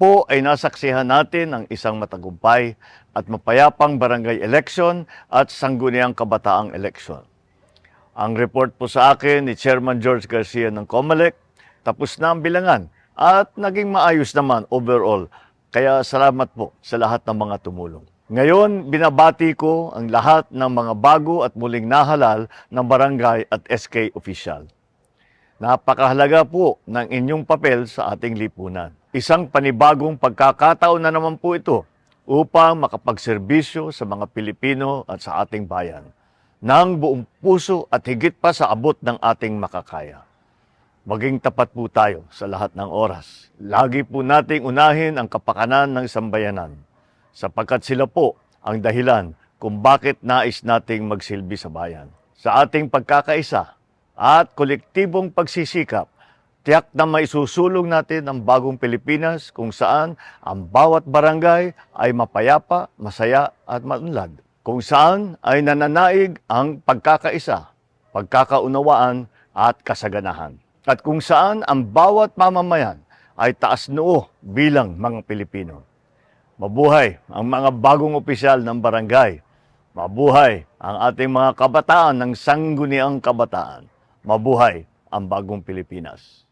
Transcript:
po ay nasaksihan natin ang isang matagumpay at mapayapang barangay election at sangguniang kabataang election. Ang report po sa akin ni Chairman George Garcia ng COMELEC, tapos na ang bilangan at naging maayos naman overall. Kaya salamat po sa lahat ng mga tumulong. Ngayon, binabati ko ang lahat ng mga bago at muling nahalal ng barangay at SK official. Napakahalaga po ng inyong papel sa ating lipunan. Isang panibagong pagkakataon na naman po ito upang makapagserbisyo sa mga Pilipino at sa ating bayan ng buong puso at higit pa sa abot ng ating makakaya. Maging tapat po tayo sa lahat ng oras. Lagi po nating unahin ang kapakanan ng sambayanan sapagkat sila po ang dahilan kung bakit nais nating magsilbi sa bayan. Sa ating pagkakaisa at kolektibong pagsisikap, tiyak na maisusulong natin ang bagong Pilipinas kung saan ang bawat barangay ay mapayapa, masaya at maunlad. Kung saan ay nananaig ang pagkakaisa, pagkakaunawaan at kasaganahan. At kung saan ang bawat mamamayan ay taas noo bilang mga Pilipino. Mabuhay ang mga bagong opisyal ng barangay. Mabuhay ang ating mga kabataan ng sangguniang kabataan. Mabuhay ang bagong Pilipinas.